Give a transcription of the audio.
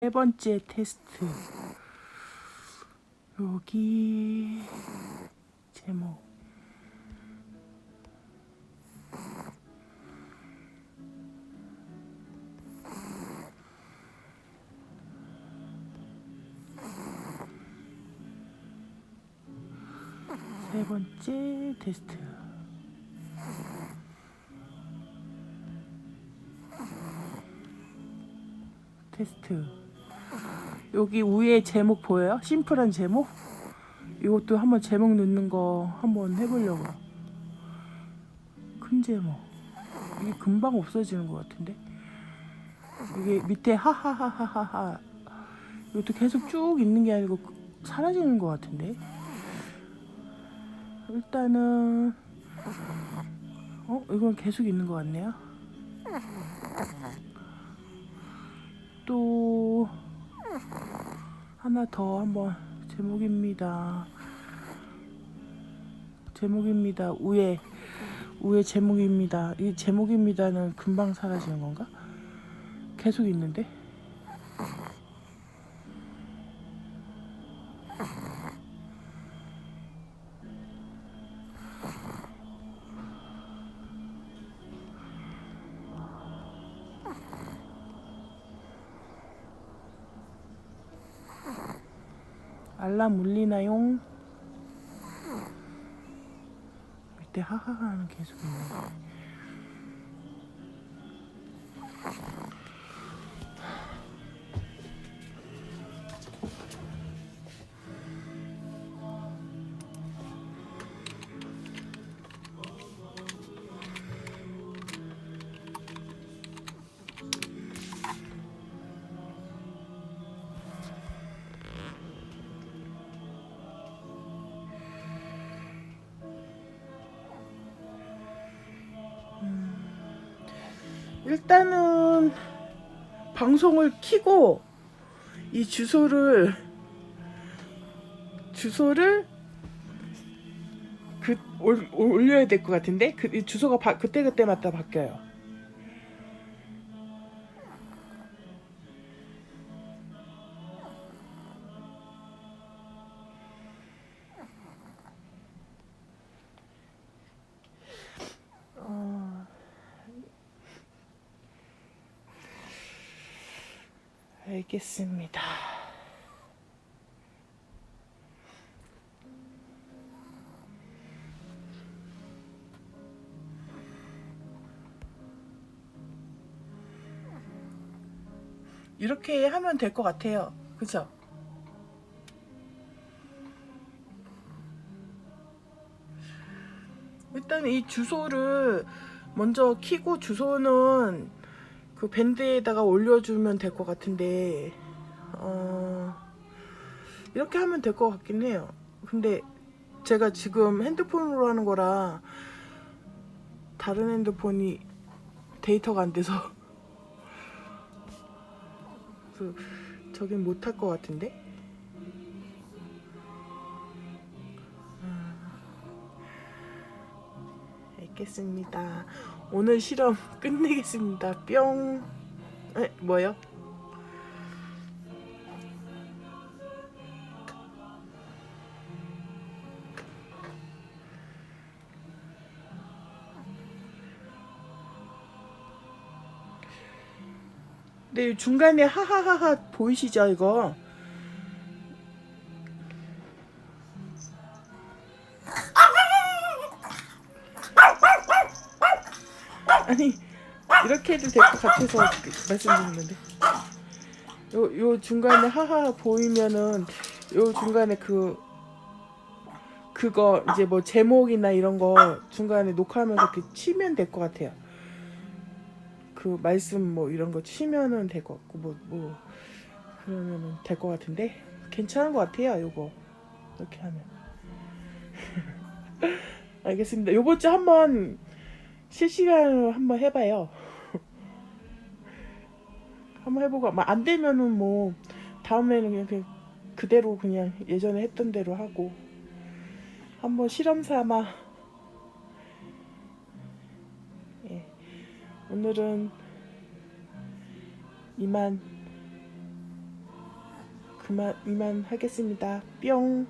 세 번째 테스트. 여기 제목. 세 번째 테스트. 테스트. 여기 위에 제목 보여요? 심플한 제목? 이것도 한번 제목 넣는 거 한번 해보려고. 큰 제목. 이게 금방 없어지는 것 같은데? 이게 밑에 하하하하하하. 이것도 계속 쭉 있는 게 아니고 사라지는 것 같은데? 일단은, 어? 이건 계속 있는 것 같네요. 또 하나 더 한번 제목입니다. 제목입니다. 우에 우에 제목입니다. 이 제목입니다는 금방 사라지는 건가? 계속 있는데? 알람 울리나용? 밑에 하하하는 계속 있네. 일단은 방송을 키고 이 주소를 주소를 그 올, 올려야 될 것 같은데 그이 주소가 바, 그때 그때마다 바뀌어요. 알겠습니다. 이렇게 하면 될 것 같아요. 그죠? 일단 이 주소를 먼저 키고 주소는 그 밴드에다가 올려주면 될 것 같은데 어, 이렇게 하면 될 것 같긴 해요. 근데 제가 지금 핸드폰으로 하는 거라 다른 핸드폰이 데이터가 안 돼서 그 저긴 못할 것 같은데 음, 알겠습니다. 오늘 실험 끝내겠습니다. 뿅. 에, 뭐요? 네, 중간에 하하하하 보이시죠, 이거? 아니, 이렇게 해도 될 것 같아서 말씀드리는데. 요, 요 중간에 하하 보이면은, 요 중간에 그, 그거, 이제 뭐 제목이나 이런 거 중간에 녹화하면서 이렇게 치면 될 것 같아요. 그 말씀 뭐 이런 거 치면은 될 것 같고 뭐뭐 그러면은 될 것 같은데 괜찮은 것 같아요 요거 이렇게 하면 알겠습니다 요번 주 한번 실시간으로 한번 해봐요 한번 해보고 막 안 되면은 뭐 다음에는 그냥, 그냥 그대로 그냥 예전에 했던 대로 하고 한번 실험 삼아 예. 오늘은 이만 그만 이만 하겠습니다. 뿅.